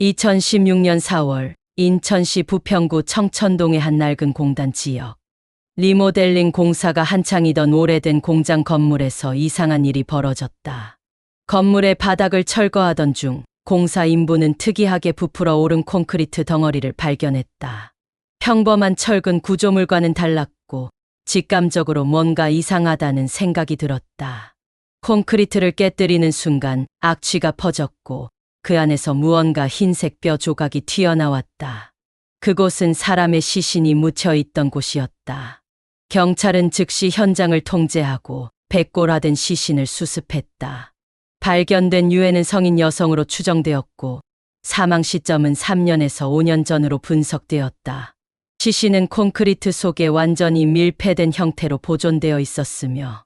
2016년 4월 인천시 부평구 청천동의 한 낡은 공단 지역. 리모델링 공사가 한창이던 오래된 공장 건물에서 이상한 일이 벌어졌다. 건물의 바닥을 철거하던 중 공사 인부는 특이하게 부풀어 오른 콘크리트 덩어리를 발견했다. 평범한 철근 구조물과는 달랐고 직감적으로 뭔가 이상하다는 생각이 들었다. 콘크리트를 깨뜨리는 순간 악취가 퍼졌고 그 안에서 무언가 흰색 뼈 조각이 튀어나왔다. 그곳은 사람의 시신이 묻혀 있던 곳이었다. 경찰은 즉시 현장을 통제하고 백골화된 시신을 수습했다. 발견된 유해는 성인 여성으로 추정되었고 사망 시점은 3년에서 5년 전으로 분석되었다. 시신은 콘크리트 속에 완전히 밀폐된 형태로 보존되어 있었으며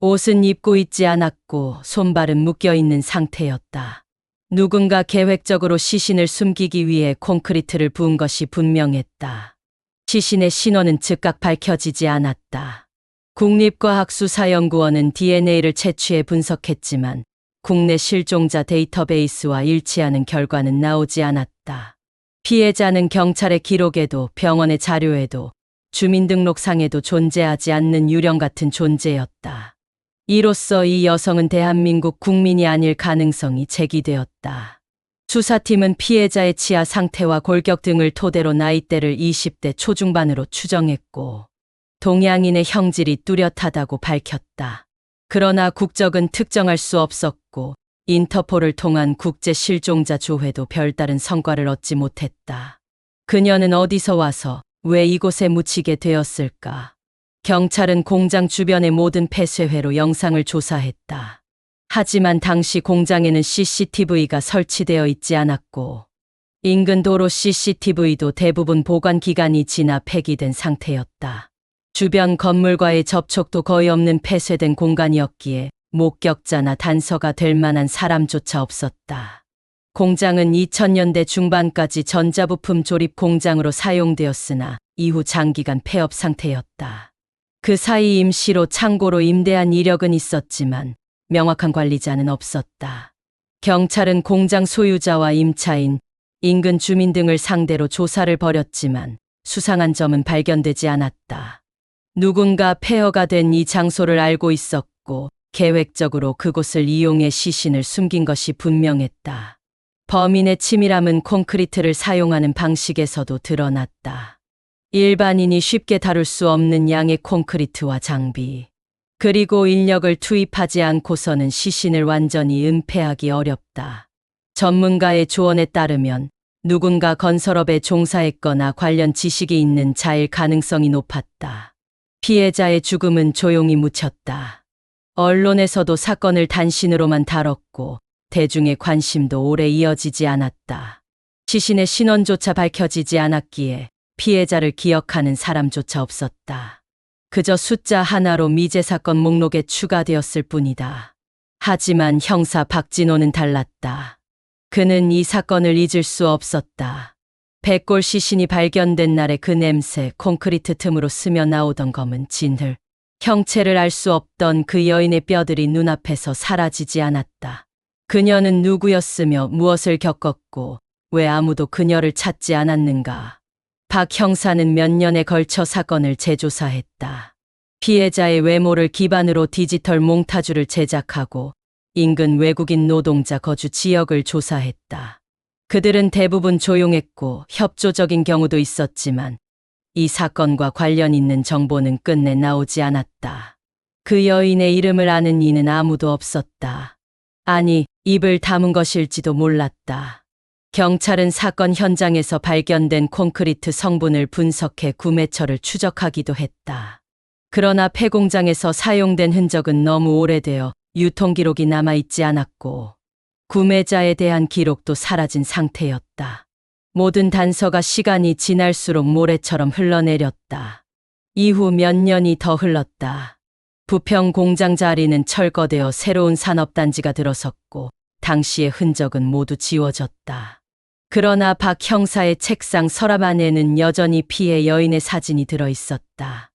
옷은 입고 있지 않았고 손발은 묶여 있는 상태였다. 누군가 계획적으로 시신을 숨기기 위해 콘크리트를 부은 것이 분명했다. 시신의 신원은 즉각 밝혀지지 않았다. 국립과학수사연구원은 DNA를 채취해 분석했지만 국내 실종자 데이터베이스와 일치하는 결과는 나오지 않았다. 피해자는 경찰의 기록에도 병원의 자료에도 주민등록상에도 존재하지 않는 유령 같은 존재였다. 이로써 이 여성은 대한민국 국민이 아닐 가능성이 제기되었다. 수사팀은 피해자의 치아 상태와 골격 등을 토대로 나이대를 20대 초중반으로 추정했고, 동양인의 형질이 뚜렷하다고 밝혔다. 그러나 국적은 특정할 수 없었고, 인터폴을 통한 국제 실종자 조회도 별다른 성과를 얻지 못했다. 그녀는 어디서 와서 왜 이곳에 묻히게 되었을까? 경찰은 공장 주변의 모든 폐쇄회로 영상을 조사했다. 하지만 당시 공장에는 CCTV가 설치되어 있지 않았고, 인근 도로 CCTV도 대부분 보관 기간이 지나 폐기된 상태였다. 주변 건물과의 접촉도 거의 없는 폐쇄된 공간이었기에 목격자나 단서가 될 만한 사람조차 없었다. 공장은 2000년대 중반까지 전자부품 조립 공장으로 사용되었으나 이후 장기간 폐업 상태였다. 그 사이 임시로 창고로 임대한 이력은 있었지만 명확한 관리자는 없었다. 경찰은 공장 소유자와 임차인, 인근 주민 등을 상대로 조사를 벌였지만 수상한 점은 발견되지 않았다. 누군가 폐허가 된 이 장소를 알고 있었고 계획적으로 그곳을 이용해 시신을 숨긴 것이 분명했다. 범인의 치밀함은 콘크리트를 사용하는 방식에서도 드러났다. 일반인이 쉽게 다룰 수 없는 양의 콘크리트와 장비, 그리고 인력을 투입하지 않고서는 시신을 완전히 은폐하기 어렵다. 전문가의 조언에 따르면 누군가 건설업에 종사했거나 관련 지식이 있는 자일 가능성이 높았다. 피해자의 죽음은 조용히 묻혔다. 언론에서도 사건을 단신으로만 다뤘고 대중의 관심도 오래 이어지지 않았다. 시신의 신원조차 밝혀지지 않았기에 피해자를 기억하는 사람조차 없었다. 그저 숫자 하나로 미제 사건 목록에 추가되었을 뿐이다. 하지만 형사 박진호는 달랐다. 그는 이 사건을 잊을 수 없었다. 백골 시신이 발견된 날의 그 냄새, 콘크리트 틈으로 스며 나오던 검은 진흙. 형체를 알 수 없던 그 여인의 뼈들이 눈앞에서 사라지지 않았다. 그녀는 누구였으며 무엇을 겪었고 왜 아무도 그녀를 찾지 않았는가. 박 형사는 몇 년에 걸쳐 사건을 재조사했다. 피해자의 외모를 기반으로 디지털 몽타주를 제작하고 인근 외국인 노동자 거주 지역을 조사했다. 그들은 대부분 조용했고 협조적인 경우도 있었지만 이 사건과 관련 있는 정보는 끝내 나오지 않았다. 그 여인의 이름을 아는 이는 아무도 없었다. 아니, 입을 다문 것일지도 몰랐다. 경찰은 사건 현장에서 발견된 콘크리트 성분을 분석해 구매처를 추적하기도 했다. 그러나 폐공장에서 사용된 흔적은 너무 오래되어 유통 기록이 남아있지 않았고 구매자에 대한 기록도 사라진 상태였다. 모든 단서가 시간이 지날수록 모래처럼 흘러내렸다. 이후 몇 년이 더 흘렀다. 부평 공장 자리는 철거되어 새로운 산업단지가 들어섰고 당시의 흔적은 모두 지워졌다. 그러나 박 형사의 책상 서랍 안에는 여전히 피해 여인의 사진이 들어 있었다.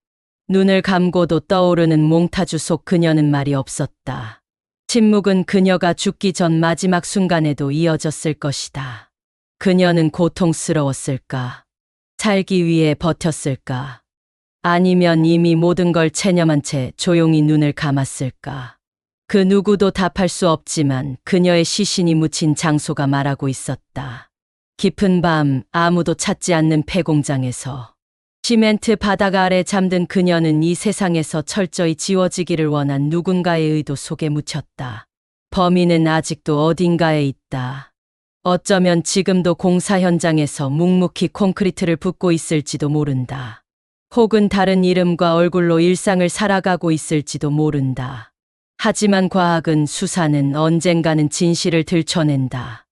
눈을 감고도 떠오르는 몽타주 속 그녀는 말이 없었다. 침묵은 그녀가 죽기 전 마지막 순간에도 이어졌을 것이다. 그녀는 고통스러웠을까? 살기 위해 버텼을까? 아니면 이미 모든 걸 체념한 채 조용히 눈을 감았을까? 그 누구도 답할 수 없지만 그녀의 시신이 묻힌 장소가 말하고 있었다. 깊은 밤 아무도 찾지 않는 폐공장에서 시멘트 바닥 아래 잠든 그녀는 이 세상에서 철저히 지워지기를 원한 누군가의 의도 속에 묻혔다. 범인은 아직도 어딘가에 있다. 어쩌면 지금도 공사 현장에서 묵묵히 콘크리트를 붓고 있을지도 모른다. 혹은 다른 이름과 얼굴로 일상을 살아가고 있을지도 모른다. 하지만 과학은 수사는 언젠가는 진실을 들춰낸다.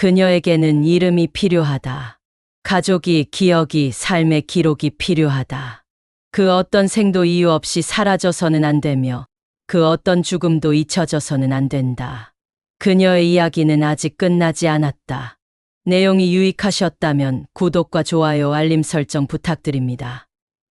그녀에게는 이름이 필요하다. 가족이, 기억이, 삶의 기록이 필요하다. 그 어떤 생도 이유 없이 사라져서는 안 되며 그 어떤 죽음도 잊혀져서는 안 된다. 그녀의 이야기는 아직 끝나지 않았다. 내용이 유익하셨다면 구독과 좋아요, 알림 설정 부탁드립니다.